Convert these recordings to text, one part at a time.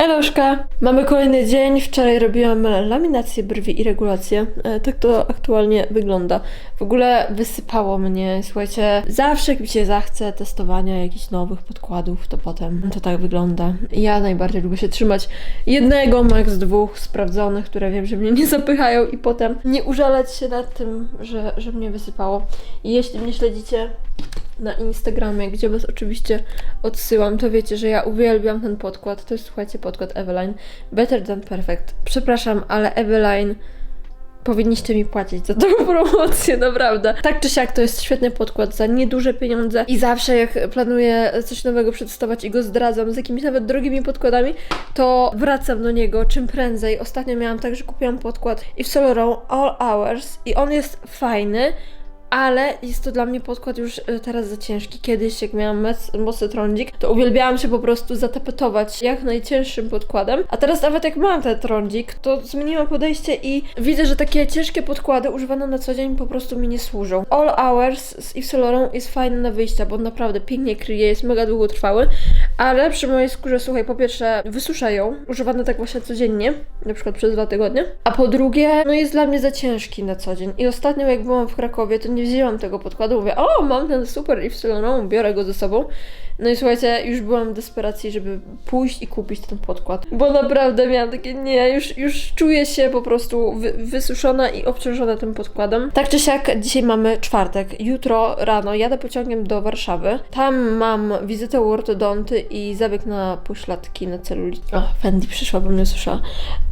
Eloszka! Mamy kolejny dzień. Wczoraj robiłam laminację brwi i regulację. E, Tak to aktualnie wygląda. W ogóle wysypało mnie, słuchajcie, zawsze jak mi się zachce testowania jakichś nowych podkładów, to potem to tak wygląda. Ja najbardziej lubię się trzymać jednego, max dwóch sprawdzonych, które wiem, że mnie nie zapychają i potem nie użalać się nad tym, że, że mnie wysypało. I jeśli mnie śledzicie na Instagramie, gdzie Was oczywiście odsyłam, to wiecie, że ja uwielbiam ten podkład. To jest, słuchajcie, podkład Eveline. Better than perfect. Przepraszam, ale Eveline powinniście mi płacić za tą promocję, naprawdę. Tak czy siak, to jest świetny podkład za nieduże pieniądze i zawsze jak planuję coś nowego przedstawiać i go zdradzam z jakimiś nawet drogimi podkładami, to wracam do niego czym prędzej. Ostatnio miałam tak, że kupiłam podkład i w Laurent All Hours i on jest fajny, ale jest to dla mnie podkład już e, teraz za ciężki. Kiedyś, jak miałam mocny trądzik, to uwielbiałam się po prostu zatapetować jak najcięższym podkładem. A teraz nawet jak mam ten trądzik, to zmieniłam podejście i widzę, że takie ciężkie podkłady używane na co dzień po prostu mi nie służą. All Hours z Yves Saint Laurent jest fajny na wyjścia, bo naprawdę pięknie kryje, jest mega długotrwały, ale przy mojej skórze, słuchaj, po pierwsze wysusza ją, używany tak właśnie codziennie, na przykład przez dwa tygodnie, a po drugie, no jest dla mnie za ciężki na co dzień. I ostatnio jak byłam w Krakowie, to nie wzięłam tego podkładu, mówię, o, mam ten super Saint Laurent, biorę go ze sobą. No i słuchajcie, już byłam w desperacji, żeby pójść i kupić ten podkład, bo naprawdę miałam takie, nie, już, już czuję się po prostu wy, wysuszona i obciążona tym podkładem. Tak czy siak, dzisiaj mamy czwartek, jutro rano jadę pociągiem do Warszawy, tam mam wizytę u ortodonty i zabieg na pośladki na celulit. O, Fendi przyszła, bo mnie słyszała.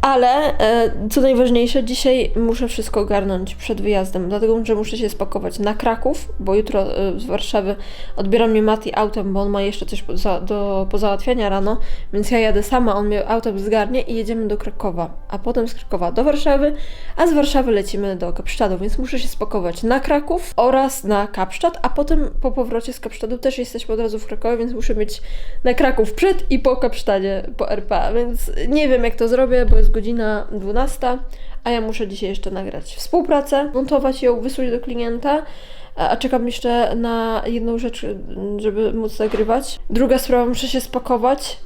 Ale, e, co najważniejsze, dzisiaj muszę wszystko ogarnąć przed wyjazdem, dlatego że muszę się spakować na Kraków, bo jutro e, z Warszawy odbiera mnie Mati autem, bo on ma jeszcze coś po, za, do pozałatwiania rano, więc ja jadę sama, on mnie autem zgarnie i jedziemy do Krakowa, a potem z Krakowa do Warszawy, a z Warszawy lecimy do Kapsztadu, więc muszę się spakować na Kraków oraz na Kapsztad, a potem po powrocie z Kapsztadu też jesteśmy od razu w Krakowie, więc muszę być na Kraków przed i po Kapsztadzie, po RPA, więc nie wiem jak to zrobię, bo jest godzina 12, a ja muszę dzisiaj jeszcze nagrać współpracę, montować ją, wysłać do klienta, a czekam jeszcze na jedną rzecz, żeby móc nagrywać. Druga sprawa, muszę się spakować.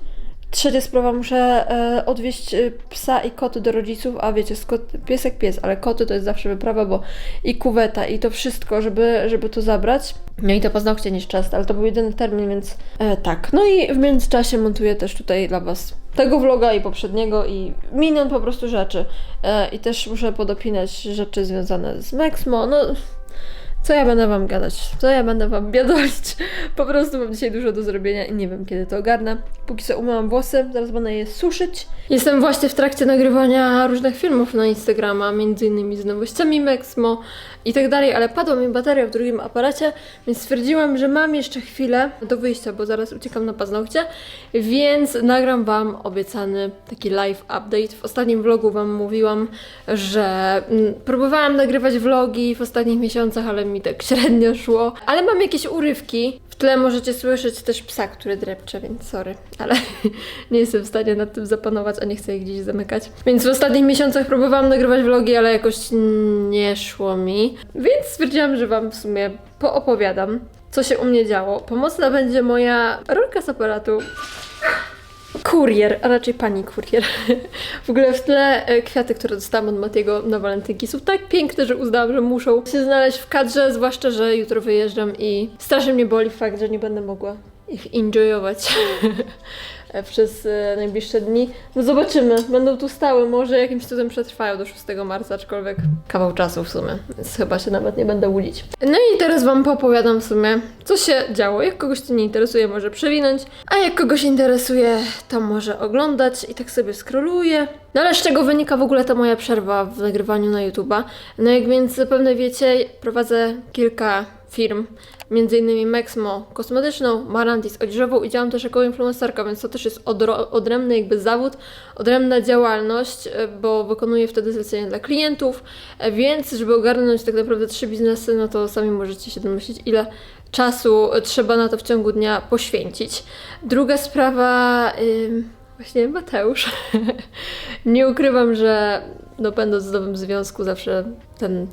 Trzecia sprawa, muszę e, odwieźć e, psa i koty do rodziców, a wiecie, skot, piesek pies, ale koty to jest zawsze wyprawa, bo i kuweta, i to wszystko, żeby, żeby to zabrać. No i to paznokcie czas, ale to był jedyny termin, więc e, tak. No i w międzyczasie montuję też tutaj dla Was tego vloga i poprzedniego i milion po prostu rzeczy. E, I też muszę podopinać rzeczy związane z Mexmo, no... Co ja będę wam gadać? Co ja będę wam biadolić? Po prostu mam dzisiaj dużo do zrobienia i nie wiem kiedy to ogarnę. Póki co umyłam włosy, zaraz będę je suszyć. Jestem właśnie w trakcie nagrywania różnych filmów na Instagrama, między innymi z nowościami Mexmo i tak dalej, ale padła mi bateria w drugim aparacie, więc stwierdziłam, że mam jeszcze chwilę do wyjścia, bo zaraz uciekam na paznokcie, więc nagram wam obiecany taki live update. W ostatnim vlogu wam mówiłam, że mm, próbowałam nagrywać vlogi w ostatnich miesiącach, ale mi tak średnio szło. Ale mam jakieś urywki. W tle możecie słyszeć też psa, który drepcze, więc sorry, ale nie jestem w stanie nad tym zapanować, a nie chcę ich gdzieś zamykać. Więc w ostatnich miesiącach próbowałam nagrywać vlogi, ale jakoś nie szło mi. Więc stwierdziłam, że wam w sumie poopowiadam, co się u mnie działo. Pomocna będzie moja rolka z aparatu. Kurier, a raczej pani kurier. W ogóle w tle e, kwiaty, które dostałam od Matiego na walentynki są tak piękne, że uznałam, że muszą się znaleźć w kadrze, zwłaszcza, że jutro wyjeżdżam i strasznie mnie boli fakt, że nie będę mogła ich enjoyować przez e, najbliższe dni. No zobaczymy, będą tu stały, może jakimś cudem przetrwają do 6 marca, aczkolwiek kawał czasu w sumie, więc chyba się nawet nie będę łudzić. No i teraz Wam poopowiadam w sumie, co się działo. Jak kogoś to nie interesuje, może przewinąć, a jak kogoś interesuje, to może oglądać i tak sobie skroluję. No ale z czego wynika w ogóle ta moja przerwa w nagrywaniu na YouTube'a? No jak więc zapewne wiecie, prowadzę kilka firm, innymi Mexmo kosmetyczną, Marantis odzieżową i działam też jako influencerka, więc to też jest odro- odrębny jakby zawód, odrębna działalność, e, bo wykonuję wtedy zlecenia dla klientów, e, więc żeby ogarnąć tak naprawdę trzy biznesy, no to sami możecie się domyślić, ile czasu trzeba na to w ciągu dnia poświęcić. Druga sprawa... Ym... Właśnie Mateusz. Nie ukrywam, że no będąc w nowym związku zawsze ten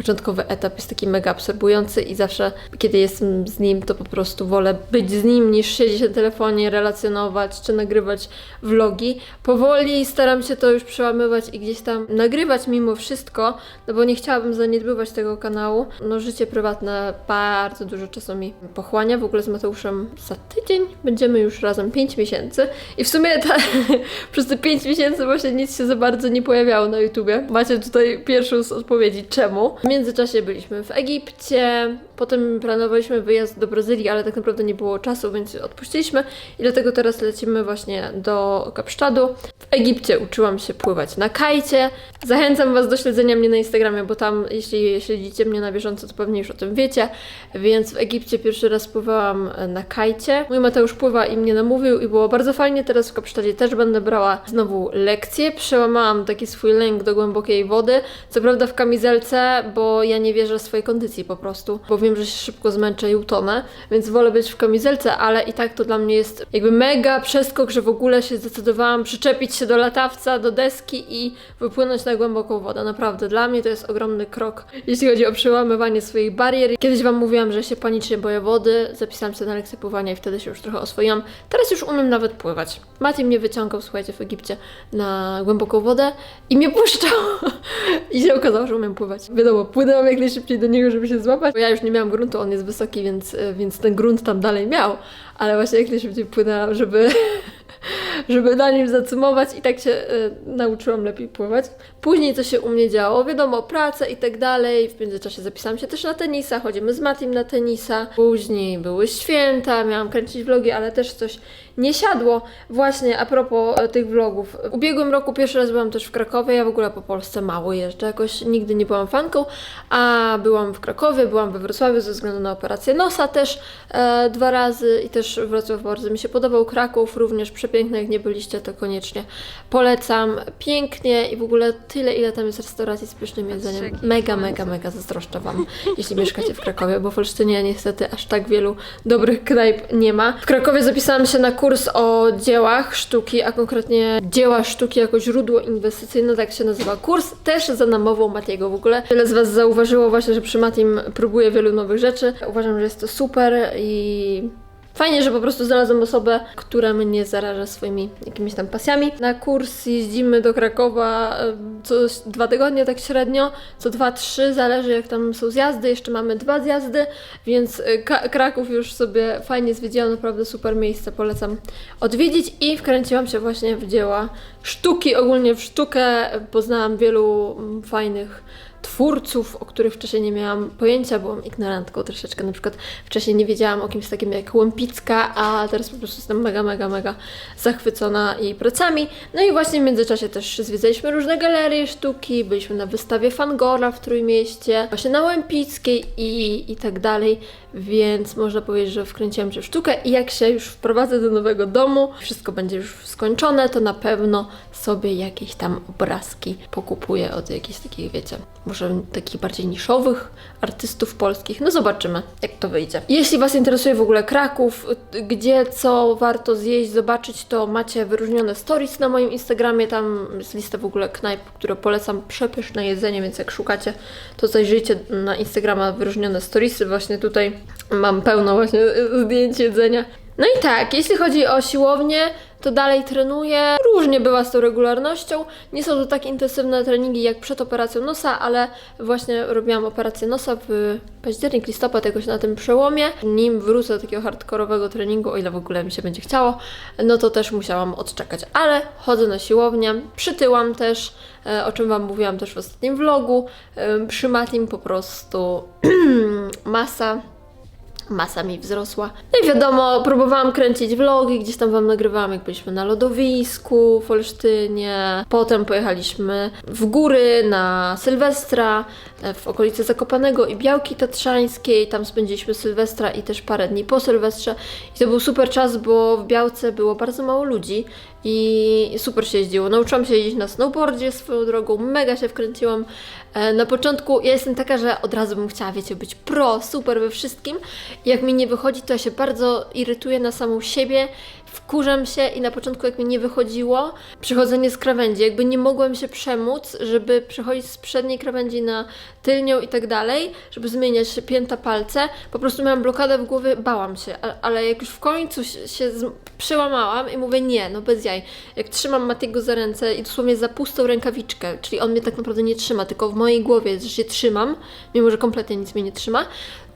początkowy etap jest taki mega absorbujący i zawsze, kiedy jestem z nim, to po prostu wolę być z nim niż siedzieć na telefonie, relacjonować czy nagrywać vlogi. Powoli staram się to już przełamywać i gdzieś tam nagrywać mimo wszystko, no bo nie chciałabym zaniedbywać tego kanału. No życie prywatne bardzo dużo czasu mi pochłania. W ogóle z Mateuszem za tydzień będziemy już razem 5 miesięcy i w sumie ta, przez te 5 miesięcy właśnie nic się za bardzo nie pojawiało na YouTubie. Macie tutaj pierwszą z odpowiedzi czemu. W międzyczasie byliśmy w Egipcie, potem planowaliśmy wyjazd do Brazylii, ale tak naprawdę nie było czasu, więc odpuściliśmy i dlatego teraz lecimy właśnie do Kapsztadu. W Egipcie uczyłam się pływać na kajcie. Zachęcam Was do śledzenia mnie na Instagramie, bo tam, jeśli śledzicie mnie na bieżąco, to pewnie już o tym wiecie. Więc w Egipcie pierwszy raz pływałam na kajcie. Mój Mateusz pływa i mnie namówił i było bardzo fajnie. Teraz w Kapsztadzie też będę brała znowu lekcje. Przełamałam taki swój lęk do głębokiej wody. Co prawda w kamizelce, bo ja nie wierzę swojej kondycji po prostu, bo wiem, że się szybko zmęczę i utonę, więc wolę być w kamizelce, ale i tak to dla mnie jest jakby mega przeskok, że w ogóle się zdecydowałam przyczepić się do latawca, do deski i wypłynąć na głęboką wodę. Naprawdę, dla mnie to jest ogromny krok, jeśli chodzi o przełamywanie swoich barier. Kiedyś Wam mówiłam, że się panicznie boję wody, zapisałam się na lekcję pływania i wtedy się już trochę oswoiłam. Teraz już umiem nawet pływać. Mati mnie wyciągał, słuchajcie, w Egipcie na głęboką wodę i mnie puszczał. I się okazało, że umiem pływać. Wiadomo, płynęłam jak najszybciej do niego, żeby się złapać, bo ja już nie miałam gruntu, on jest wysoki, więc, więc ten grunt tam dalej miał, ale właśnie jak najszybciej płynęłam, żeby, żeby na nim zacumować i tak się y, nauczyłam lepiej pływać. Później co się u mnie działo? Wiadomo, praca i tak dalej. W międzyczasie zapisałam się też na tenisa, chodzimy z Matim na tenisa. Później były święta, miałam kręcić vlogi, ale też coś nie siadło. Właśnie a propos e, tych vlogów. W ubiegłym roku pierwszy raz byłam też w Krakowie, ja w ogóle po Polsce mało jeżdżę, jakoś nigdy nie byłam fanką, a byłam w Krakowie, byłam we Wrocławiu ze względu na operację nosa też e, dwa razy i też Wrocław bardzo mi się podobał, Kraków również przepiękny, jak nie byliście to koniecznie polecam, pięknie i w ogóle tyle ile tam jest restauracji z pysznym jedzeniem, mega, mega, mega zazdroszczę Wam, jeśli mieszkacie w Krakowie, bo w Olsztynie niestety aż tak wielu dobrych knajp nie ma. W Krakowie zapisałam się na kurs o dziełach sztuki, a konkretnie dzieła sztuki jako źródło inwestycyjne, tak się nazywa kurs, też za namową Matiego w ogóle. Wiele z Was zauważyło właśnie, że przy Matim próbuję wielu nowych rzeczy. Uważam, że jest to super i Fajnie, że po prostu znalazłam osobę, która mnie zaraża swoimi jakimiś tam pasjami. Na kurs jeździmy do Krakowa co dwa tygodnie, tak średnio, co dwa, trzy, zależy jak tam są zjazdy. Jeszcze mamy dwa zjazdy, więc Ka- Kraków już sobie fajnie zwiedziłam, naprawdę super miejsce, polecam odwiedzić. I wkręciłam się właśnie w dzieła sztuki, ogólnie w sztukę. Poznałam wielu mm, fajnych twórców, o których wcześniej nie miałam pojęcia, byłam ignorantką troszeczkę. Na przykład wcześniej nie wiedziałam o kimś takim jak Łępicka, a teraz po prostu jestem mega, mega, mega zachwycona jej pracami. No i właśnie w międzyczasie też zwiedzaliśmy różne galerie sztuki, byliśmy na wystawie Fangora w Trójmieście, właśnie na Łępickiej i, i tak dalej, więc można powiedzieć, że wkręciłam się w sztukę i jak się już wprowadzę do nowego domu, wszystko będzie już skończone, to na pewno sobie jakieś tam obrazki pokupuję od jakichś takich, wiecie, może takich bardziej niszowych artystów polskich. No zobaczymy, jak to wyjdzie. Jeśli Was interesuje w ogóle Kraków, gdzie co warto zjeść, zobaczyć, to macie wyróżnione stories na moim Instagramie. Tam jest lista w ogóle knajp, które polecam przepyszne jedzenie, więc jak szukacie, to zajrzyjcie na Instagrama wyróżnione storiesy. Właśnie tutaj mam pełno właśnie zdjęć jedzenia. No i tak, jeśli chodzi o siłownię, to dalej trenuję. Różnie bywa z tą regularnością. Nie są to tak intensywne treningi jak przed operacją nosa, ale właśnie robiłam operację nosa w październik, listopad jakoś na tym przełomie. Nim wrócę do takiego hardkorowego treningu, o ile w ogóle mi się będzie chciało, no to też musiałam odczekać. Ale chodzę na siłownię, przytyłam też, e, o czym Wam mówiłam też w ostatnim vlogu. E, Przy Matim po prostu masa masa mi wzrosła. No i wiadomo, próbowałam kręcić vlogi, gdzieś tam wam nagrywałam, jak byliśmy na lodowisku w Olsztynie. Potem pojechaliśmy w góry na Sylwestra, e, w okolicy Zakopanego i Białki Tatrzańskiej. Tam spędziliśmy Sylwestra i też parę dni po Sylwestrze. I to był super czas, bo w Białce było bardzo mało ludzi i super się jeździło. Nauczyłam się jeździć na snowboardzie swoją drogą, mega się wkręciłam. E, Na początku ja jestem taka, że od razu bym chciała, wiecie, być pro, super we wszystkim. Jak mi nie wychodzi, to ja się bardzo irytuję na samą siebie. Wkurzam się i na początku jak mi nie wychodziło, przychodzenie z krawędzi, jakby nie mogłem się przemóc, żeby przechodzić z przedniej krawędzi na tylnią i tak dalej, żeby zmieniać pięta palce, po prostu miałam blokadę w głowie, bałam się, ale jak już w końcu się przełamałam i mówię nie, no bez jaj, jak trzymam Matiego za ręce i dosłownie za pustą rękawiczkę, czyli on mnie tak naprawdę nie trzyma, tylko w mojej głowie że się trzymam, mimo że kompletnie nic mnie nie trzyma,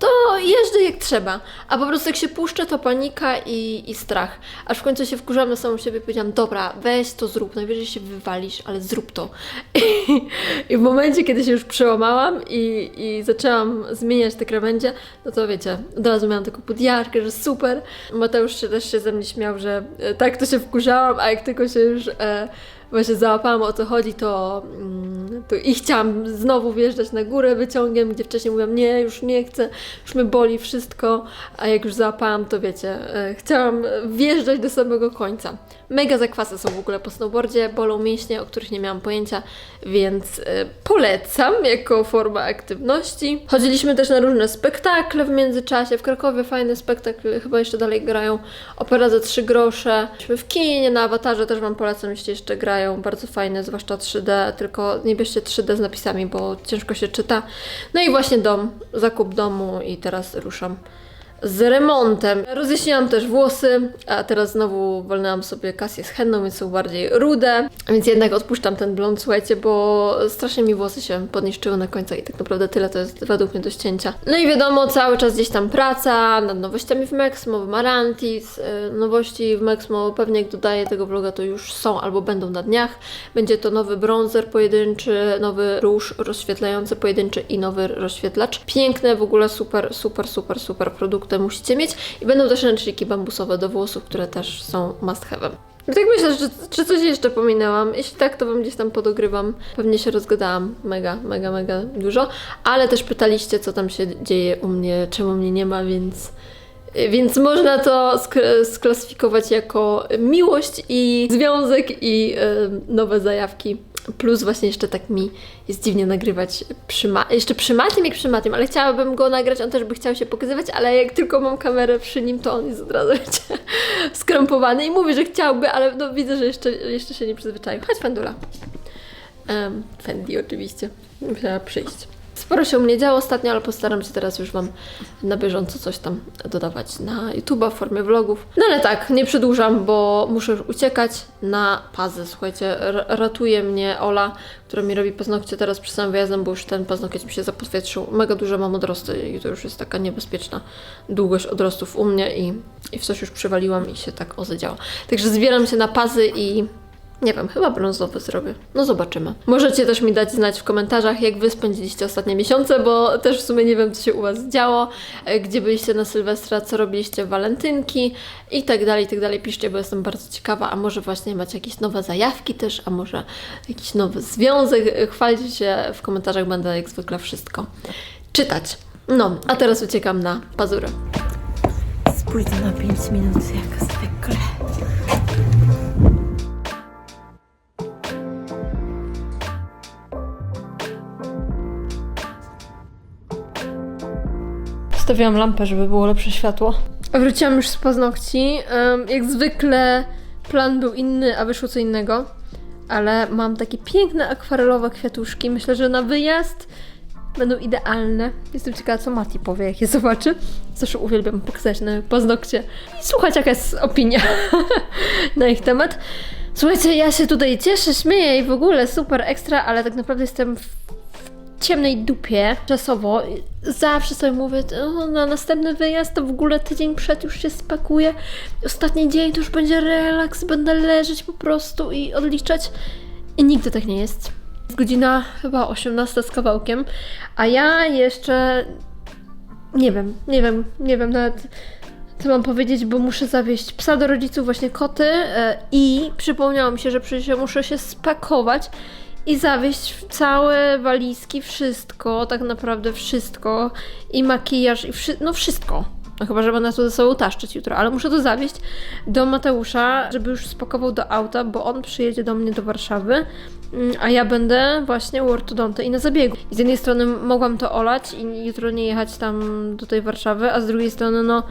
to jeżdżę jak trzeba. A po prostu jak się puszczę, to panika i, i strach. Aż w końcu się wkurzałam na samą siebie i powiedziałam, dobra, weź to zrób, najwyżej się wywalisz, ale zrób to. I w momencie, kiedy się już przełamałam i, i zaczęłam zmieniać te krawędzie, no to wiecie, od razu miałam taką podjarkę, że super. Mateusz się też się ze mnie śmiał, że e, tak to się wkurzałam, a jak tylko się już e, właśnie załapałam o co chodzi, to, mm, to i chciałam znowu wjeżdżać na górę wyciągiem, gdzie wcześniej mówiłam, nie, już nie chcę, już mnie boli wszystko, a jak już załapałam, to wiecie, e, chciałam wjeżdżać do samego końca. Mega zakwasy są w ogóle po snowboardzie, bolą mięśnie, o których nie miałam pojęcia, więc e, polecam jako forma aktywności. Chodziliśmy też na różne spektakle w międzyczasie. W Krakowie fajny spektakl, chyba jeszcze dalej grają. Opera za 3 grosze. Byliśmy w kinie, na awatarze też Wam polecam, jeśli jeszcze grają. Bardzo fajne, zwłaszcza 3D, tylko nie bierzcie 3D z napisami, bo ciężko się czyta. No i właśnie dom, zakup domu i teraz ruszam z remontem. Rozjaśniłam też włosy, a teraz znowu walnęłam sobie kasję z henną, więc są bardziej rude, więc jednak odpuszczam ten blond, słuchajcie, bo strasznie mi włosy się podniszczyły na końcu i tak naprawdę tyle to jest według mnie do ścięcia. No i wiadomo, cały czas gdzieś tam praca nad nowościami w Mexmo, w Marantis, y, nowości w Mexmo, pewnie jak dodaję tego vloga, to już są albo będą na dniach. Będzie to nowy bronzer pojedynczy, nowy róż rozświetlający pojedynczy i nowy rozświetlacz. Piękne, w ogóle super, super, super, super produkty musicie mieć. I będą też ręczniki bambusowe do włosów, które też są must have'em. I tak myślę, że czy coś jeszcze pominęłam. Jeśli tak, to Wam gdzieś tam podogrywam. Pewnie się rozgadałam mega, mega, mega dużo. Ale też pytaliście, co tam się dzieje u mnie, czemu mnie nie ma, więc... Więc można to sk- sklasyfikować jako miłość i związek i e, nowe zajawki. Plus właśnie jeszcze tak mi jest dziwnie nagrywać przy ma- jeszcze przy Matim jak przy Matim, ale chciałabym go nagrać, on też by chciał się pokazywać, ale jak tylko mam kamerę przy nim, to on jest od razu skrępowany i mówi, że chciałby, ale no, widzę, że jeszcze, jeszcze się nie przyzwyczaił. Chodź Fendula. Um, Fendi oczywiście. Musiała przyjść. Sporo się u mnie działo ostatnio, ale postaram się teraz już Wam na bieżąco coś tam dodawać na YouTube'a w formie vlogów. No ale tak, nie przedłużam, bo muszę już uciekać na pazę. Słuchajcie, ratuje mnie Ola, która mi robi paznokcie teraz przed samym wyjazdem, bo już ten paznokieć mi się zapotwietrzył. Mega duże mam odrosty i to już jest taka niebezpieczna długość odrostów u mnie i, i w coś już przywaliłam i się tak ozedziała. Także zbieram się na pazy i nie wiem, chyba brązowy zrobię. No zobaczymy. Możecie też mi dać znać w komentarzach, jak wy spędziliście ostatnie miesiące, bo też w sumie nie wiem, co się u was działo, e, gdzie byliście na Sylwestra, co robiliście w walentynki i tak dalej, i tak dalej. Piszcie, bo jestem bardzo ciekawa, a może właśnie macie jakieś nowe zajawki też, a może jakiś nowy związek. E, Chwalcie się w komentarzach, będę jak zwykle wszystko czytać. No, a teraz uciekam na pazurę. Spójdę na 5 minut, jak zwykle. Stawiałam lampę, żeby było lepsze światło. Wróciłam już z paznokci. Jak zwykle plan był inny, a wyszło co innego. Ale mam takie piękne akwarelowe kwiatuszki. Myślę, że na wyjazd będą idealne. Jestem ciekawa, co Mati powie, jak je zobaczy. Zawsze uwielbiam pokazać na paznokcie i słuchać, jaka jest opinia na ich temat. Słuchajcie, ja się tutaj cieszę, śmieję i w ogóle super ekstra, ale tak naprawdę jestem ciemnej dupie czasowo. Zawsze sobie mówię, na następny wyjazd to w ogóle tydzień przed już się spakuję. Ostatni dzień to już będzie relaks, będę leżeć po prostu i odliczać. I nigdy tak nie jest. Jest godzina chyba 18 z kawałkiem, a ja jeszcze nie wiem, nie wiem, nie wiem nawet co mam powiedzieć, bo muszę zawieźć psa do rodziców, właśnie koty e, i przypomniało mi się, że przecież muszę się spakować i zawieźć całe walizki, wszystko, tak naprawdę wszystko i makijaż i wszy- no wszystko. No chyba, że będę to ze sobą taszczyć jutro, ale muszę to zawieźć do Mateusza, żeby już spakował do auta, bo on przyjedzie do mnie do Warszawy, mm, a ja będę właśnie u ortodonta i na zabiegu. I z jednej strony mogłam to olać i jutro nie jechać tam do tej Warszawy, a z drugiej strony no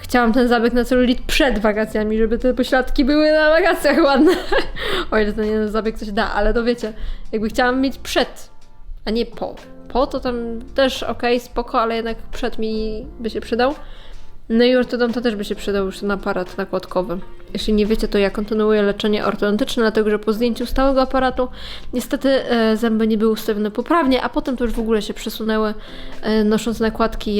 chciałam ten zabieg na celulit przed wakacjami, żeby te pośladki były na wakacjach ładne. o ile ten jeden zabieg coś da, ale to wiecie, jakby chciałam mieć przed, a nie po. Po to tam też okej, spoko, ale jednak przed mi by się przydał. No i ortodonta też by się przydał już ten aparat nakładkowy. Jeśli nie wiecie, to ja kontynuuję leczenie ortodontyczne, dlatego że po zdjęciu stałego aparatu niestety e, zęby nie były ustawione poprawnie, a potem to już w ogóle się przesunęły e, nosząc nakładki.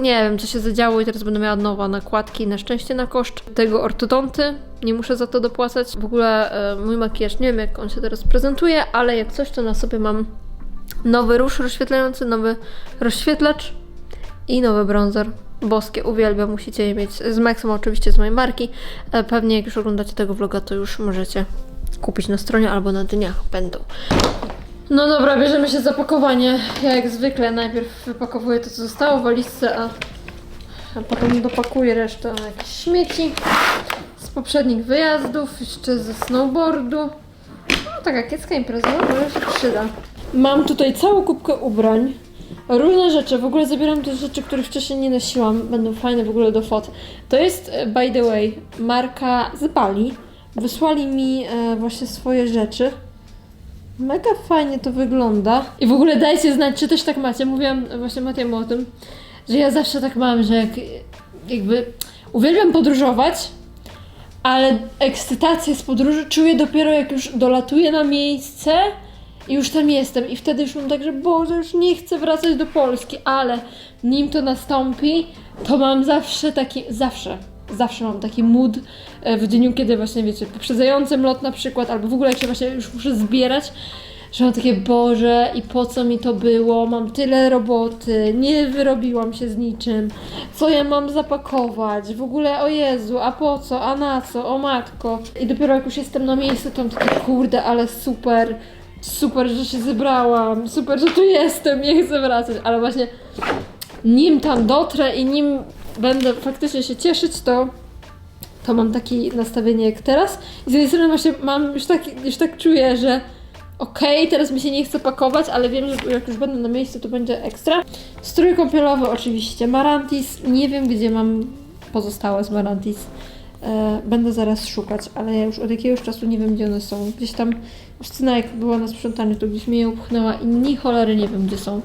Nie wiem, co się zadziało i teraz będę miała nowe nakładki, na szczęście na koszt tego ortodonty. Nie muszę za to dopłacać. W ogóle e, mój makijaż, nie wiem jak on się teraz prezentuje, ale jak coś, to na sobie mam nowy róż rozświetlający, nowy rozświetlacz i nowy bronzer. Boskie, uwielbiam, musicie je mieć. Z Maxem oczywiście z mojej marki. E, Pewnie jak już oglądacie tego vloga, to już możecie kupić na stronie albo na dniach będą. No dobra, bierzemy się za pakowanie. Ja jak zwykle najpierw wypakowuję to, co zostało w walizce, a, a potem dopakuję resztę na jakieś śmieci z poprzednich wyjazdów, jeszcze ze snowboardu. No taka kiecka impreza, no, może się przyda. Mam tutaj całą kubkę ubrań. Różne rzeczy, w ogóle zabieram te rzeczy, których wcześniej nie nosiłam, będą fajne w ogóle do fot. To jest, e, by the way, marka z Bali. Wysłali mi e, właśnie swoje rzeczy. Mega fajnie to wygląda. I w ogóle dajcie znać, czy też tak macie. Mówiłam właśnie Matiemu o tym, że ja zawsze tak mam, że jak jakby uwielbiam podróżować, ale ekscytację z podróży czuję dopiero jak już dolatuję na miejsce i już tam jestem. I wtedy już mam tak, że Boże, już nie chcę wracać do Polski, ale nim to nastąpi, to mam zawsze taki, zawsze, zawsze mam taki mood e, w dniu, kiedy właśnie wiecie, poprzedzający lot na przykład, albo w ogóle jak się właśnie już muszę zbierać, że mam takie, Boże, i po co mi to było? Mam tyle roboty, nie wyrobiłam się z niczym. Co ja mam zapakować? W ogóle, o Jezu, a po co? A na co? O matko. I dopiero jak już jestem na miejscu, to mam takie, kurde, ale super, super, że się zebrałam, super, że tu jestem, nie chcę wracać. Ale właśnie nim tam dotrę i nim będę faktycznie się cieszyć, to to mam takie nastawienie jak teraz. I z jednej strony właśnie mam, już tak, już tak czuję, że okej, teraz mi się nie chce pakować, ale wiem, że jak już będę na miejscu, to będzie ekstra. Strój kąpielowy oczywiście, Marantis, nie wiem gdzie mam pozostałe z Marantis. E, będę zaraz szukać, ale ja już od jakiegoś czasu nie wiem gdzie one są. Gdzieś tam Justyna jak była na sprzątaniu, to gdzieś mnie je upchnęła i ni cholery nie wiem gdzie są.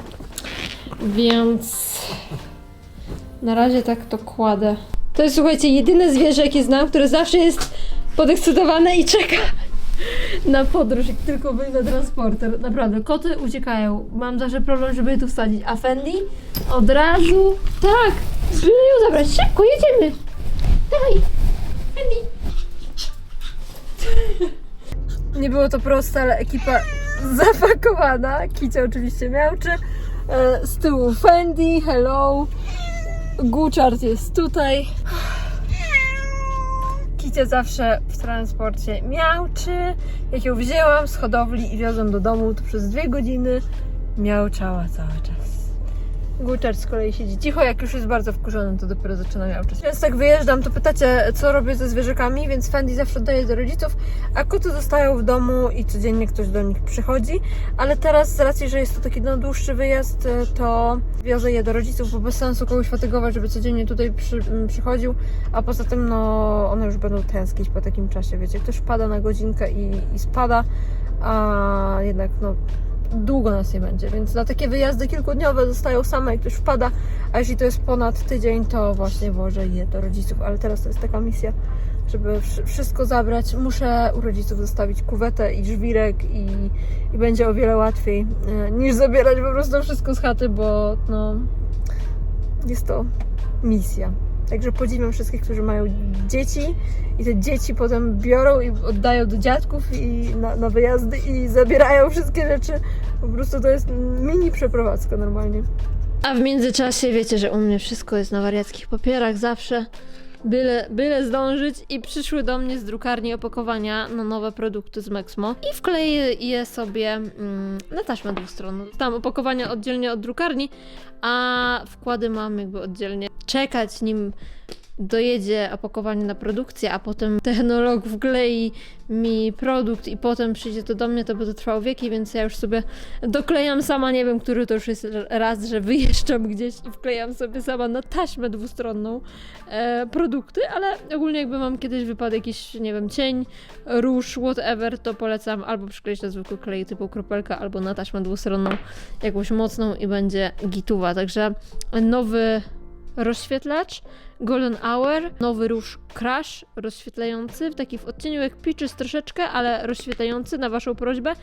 Więc na razie tak to kładę. To jest, słuchajcie, jedyne zwierzę, jakie znam, które zawsze jest podekscytowane i czeka na podróż, jak tylko wyjdę transporter. Naprawdę, koty uciekają. Mam zawsze problem, żeby je tu wsadzić. A Fendi od razu... Tak! Żeby ją zabrać. Szybko, jedziemy! Dawaj! Nie było to proste, ale ekipa zapakowana. Kicia oczywiście miałczy. E, Z tyłu Fendi, hello. Guczart jest tutaj. Kicia zawsze w transporcie miałczy. Jak ją wzięłam z hodowli i wiozłam do domu, to przez dwie godziny miałczała cały czas. Guczart z kolei siedzi cicho, jak już jest bardzo wkurzony, to dopiero zaczyna miałczeć. Więc tak wyjeżdżam, to pytacie, co robię ze zwierzakami, więc Fendi zawsze daje do rodziców, a koty zostają w domu i codziennie ktoś do nich przychodzi. Ale teraz, z racji, że jest to taki no, dłuższy wyjazd, to wiozę je do rodziców, bo bez sensu kogoś fatygować, żeby codziennie tutaj przy, przychodził, a poza tym, no, one już będą tęsknić po takim czasie, wiecie, ktoś wpada na godzinkę i, i spada, a jednak, no, długo nas nie będzie, więc na takie wyjazdy kilkudniowe zostają same, jak ktoś wpada, a jeśli to jest ponad tydzień, to właśnie wożę je do rodziców, ale teraz to jest taka misja, żeby wszy- wszystko zabrać. Muszę u rodziców zostawić kuwetę i żwirek i, i będzie o wiele łatwiej e, niż zabierać po prostu wszystko z chaty, bo no jest to misja. Także podziwiam wszystkich, którzy mają dzieci i te dzieci potem biorą i oddają do dziadków i na, na wyjazdy i zabierają wszystkie rzeczy. Po prostu to jest mini przeprowadzka normalnie. A w międzyczasie wiecie, że u mnie wszystko jest na wariackich papierach zawsze. Byle, byle zdążyć i przyszły do mnie z drukarni opakowania na nowe produkty z Mexmo i wkleję je sobie mm, na taśmę dwustronną. Tam opakowania oddzielnie od drukarni, a wkłady mam jakby oddzielnie. Czekać nim dojedzie opakowanie na produkcję, a potem technolog wklei mi produkt i potem przyjdzie to do mnie, to by to trwało wieki, więc ja już sobie doklejam sama, nie wiem, który to już jest raz, że wyjeżdżam gdzieś i wklejam sobie sama na taśmę dwustronną e, produkty, ale ogólnie jakby mam kiedyś wypadł jakiś, nie wiem, cień, róż, whatever, to polecam albo przykleić na zwykły klej typu kropelka, albo na taśmę dwustronną jakąś mocną i będzie gituwa. Także nowy rozświetlacz Golden Hour, nowy róż Crash rozświetlający, taki w odcieniu jak Peaches troszeczkę, ale rozświetlający na waszą prośbę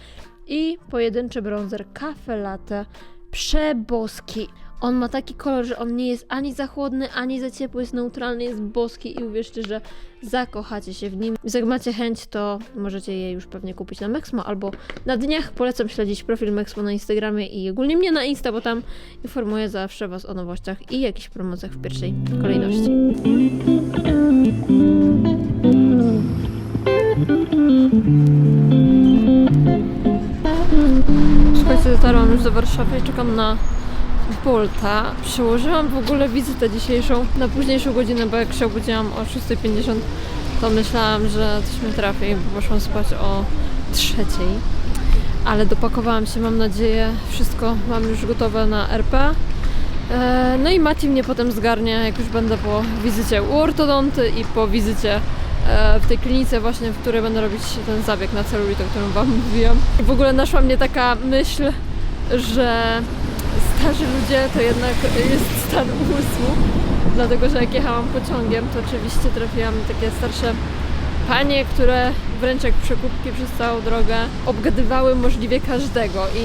i pojedynczy bronzer Cafe Latte przeboski. On ma taki kolor, że on nie jest ani za chłodny, ani za ciepły, jest neutralny, jest boski i uwierzcie, że zakochacie się w nim. Jak macie chęć, to możecie je już pewnie kupić na Mexmo albo na dniach. Polecam śledzić profil Mexmo na Instagramie i ogólnie mnie na Insta, bo tam informuję zawsze Was o nowościach i jakichś promocjach w pierwszej kolejności. Słuchajcie, dotarłam już do Warszawy i czekam na Bolta. Przełożyłam w ogóle wizytę dzisiejszą na późniejszą godzinę, bo jak się obudziłam o 6.50, to myślałam, że coś mnie trafi, bo poszłam spać o trzeciej. Ale dopakowałam się, mam nadzieję, wszystko mam już gotowe na RP. E, No i Mati mnie potem zgarnie, jak już będę po wizycie u ortodonty i po wizycie e, w tej klinice właśnie, w której będę robić ten zabieg na celulit, o którym Wam mówiłam. W ogóle naszła mnie taka myśl, że starzy ludzie to jednak jest stan umysłu, dlatego że jak jechałam pociągiem, to oczywiście trafiłam takie starsze panie, które wręcz jak przekupki przez całą drogę obgadywały możliwie każdego. I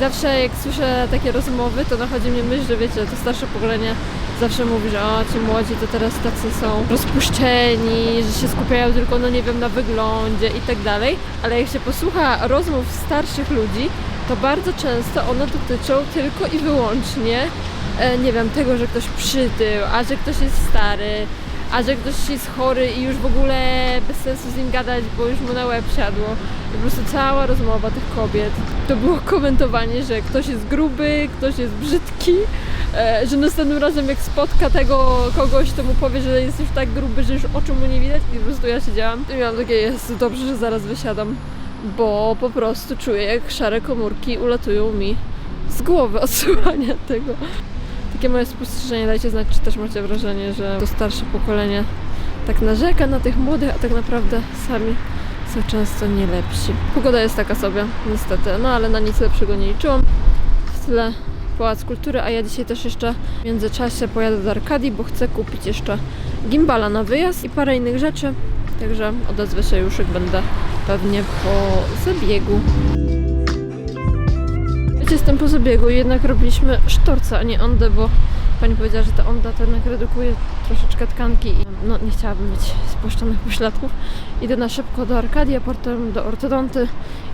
zawsze jak słyszę takie rozmowy, to nachodzi mnie myśl, że wiecie, to starsze pokolenie zawsze mówi, że o, ci młodzi to teraz tacy są rozpuszczeni, że się skupiają tylko, no nie wiem, na wyglądzie i tak dalej, ale jak się posłucha rozmów starszych ludzi, to bardzo często one dotyczą tylko i wyłącznie, e, nie wiem, tego, że ktoś przytył, a że ktoś jest stary, a że ktoś jest chory i już w ogóle bez sensu z nim gadać, bo już mu na łeb siadło. Po prostu cała rozmowa tych kobiet to było komentowanie, że ktoś jest gruby, ktoś jest brzydki, e, że następnym razem jak spotka tego kogoś, to mu powie, że jest już tak gruby, że już oczu mu nie widać i po prostu ja siedziałam i miałam takie, jest dobrze, że zaraz wysiadam, bo po prostu czuję jak szare komórki ulatują mi z głowy od słuchania tego. Takie moje spostrzeżenie, dajcie znać, czy też macie wrażenie, że to starsze pokolenie tak narzeka na tych młodych, a tak naprawdę sami są często nie lepsi. Pogoda jest taka sobie, niestety, no ale na nic lepszego nie liczyłam. W tyle Pałac Kultury, a ja dzisiaj też jeszcze w międzyczasie pojadę do Arkadii, bo chcę kupić jeszcze gimbala na wyjazd i parę innych rzeczy. Także odezwę się już, jak będę pewnie po zabiegu. Jestem po zabiegu jednak robiliśmy sztorca, a nie ondę, bo pani powiedziała, że ta onda to jednak redukuje troszeczkę tkanki i no nie chciałabym mieć spłaszczonych pośladków. Idę na szybko do Arkadii, a potem do ortodonty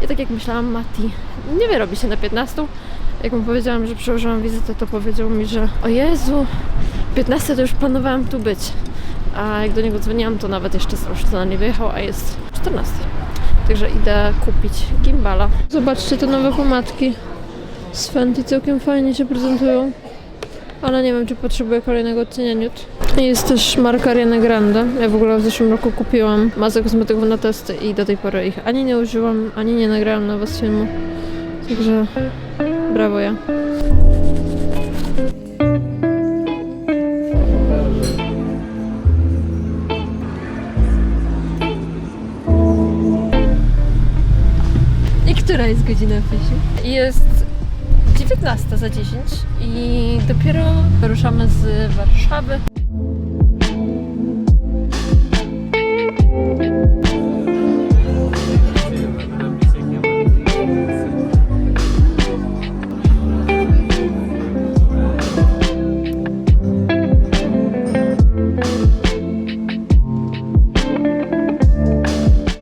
i tak jak myślałam, Mati nie wyrobi się na 15. Jak mu powiedziałam, że przełożyłam wizytę, to powiedział mi, że o Jezu, 15 to już planowałam tu być. A jak do niego dzwoniłam, to nawet jeszcze z Olsztyna nie wyjechał, a jest 14. Także idę kupić gimbala. Zobaczcie te nowe pomadki z Fenty całkiem fajnie się prezentują. Ale nie wiem, czy potrzebuję kolejnego odcienia. Jest też marka Ariana Grande. Ja w ogóle w zeszłym roku kupiłam masę kosmetyków na testy i do tej pory ich ani nie użyłam, ani nie nagrałam na was filmu. Także brawo ja. Która jest godzina, Fysiu? Jest 19 za 10 i dopiero ruszamy z Warszawy.